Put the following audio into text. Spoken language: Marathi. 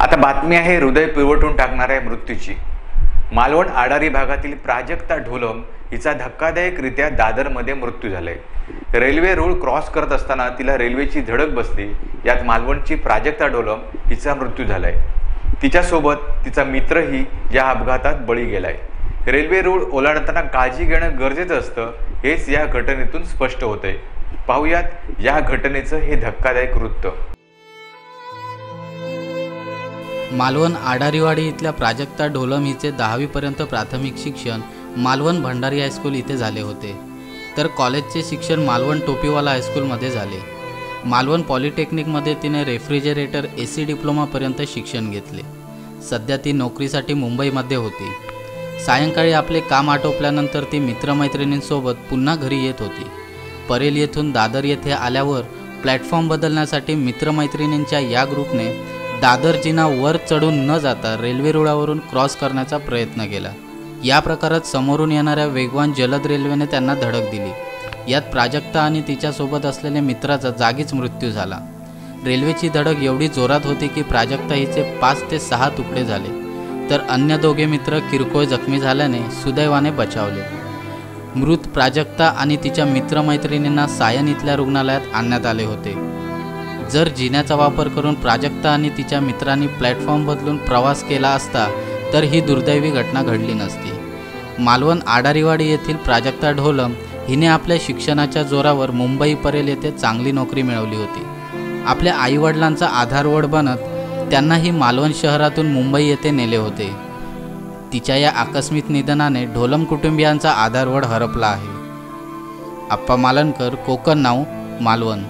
आता बातमी आहे हृदय पिळवटून टाकणाऱ्या मृत्यूची. मालवण आडारी भागातील प्राजक्ता ढोलम हिचा धक्कादायकरित्या दादरमध्ये मृत्यू झालाय. रेल्वे रोड क्रॉस करत असताना तिला रेल्वेची धडक बसली यात मालवणची प्राजक्ता ढोलम हिचा मृत्यू झालाय. तिच्यासोबत तिचा मित्रही या अपघातात बळी गेलाय. रेल्वे रोड ओलांडताना काळजी घेणं गरजेचं असतं हेच या घटनेतून स्पष्ट होतंय. पाहुयात या घटनेचं हे धक्कादायक वृत्त. मालवण आडारीवाडी इथल्या प्राजक्ता ढोलम हिचे दहावीपर्यंत प्राथमिक शिक्षण मालवण भंडारी हायस्कूल इथे झाले होते. तर कॉलेजचे शिक्षण मालवण टोपीवाला हायस्कूलमध्ये झाले. मालवण पॉलिटेक्निकमध्ये तिने रेफ्रिजरेटर ए सी डिप्लोमापर्यंत शिक्षण घेतले. सध्या ती नोकरीसाठी मुंबईमध्ये होती. सायंकाळी आपले काम आटोपल्यानंतर ती मित्रमैत्रिणींसोबत पुन्हा घरी येत होती. परेल येथून दादर येथे आल्यावर प्लॅटफॉर्म बदलण्यासाठी मित्रमैत्रिणींच्या या ग्रुपने दादरजींना वर चढून न जाता रेल्वे रुळावरून क्रॉस करण्याचा प्रयत्न केला. या प्रकारात समोरून येणाऱ्या वेगवान जलद रेल्वेने त्यांना धडक दिली. यात प्राजक्ता आणि तिच्यासोबत असलेल्या मित्राचा जागीच मृत्यू झाला. रेल्वेची धडक एवढी जोरात होती की प्राजक्ता हिचे पाच ते सहा तुकडे झाले. तर अन्य दोघे मित्र किरकोळ जखमी झाल्याने सुदैवाने बचावले. मृत प्राजक्ता आणि तिच्या मित्रमैत्रिणींना सायन इथल्या रुग्णालयात आणण्यात आले होते. जर जिन्याचा वापर करून प्राजक्ता आणि तिच्या मित्रांनी प्लॅटफॉर्म बदलून प्रवास केला असता तर ही दुर्दैवी घटना घडली नसती. मालवण आडारीवाडी येथील प्राजक्ता ढोलम हिने आपल्या शिक्षणाच्या जोरावर मुंबई परेल येथे चांगली नोकरी मिळवली होती. आपल्या आईवडिलांचा आधारवड बनत त्यांनाही मालवण शहरातून मुंबई येथे नेले होते. तिच्या या आकस्मिक निधनाने ढोलम कुटुंबियांचा आधारवड हरपला आहे. आप्पा मालनकर कोकण नाव मालवण.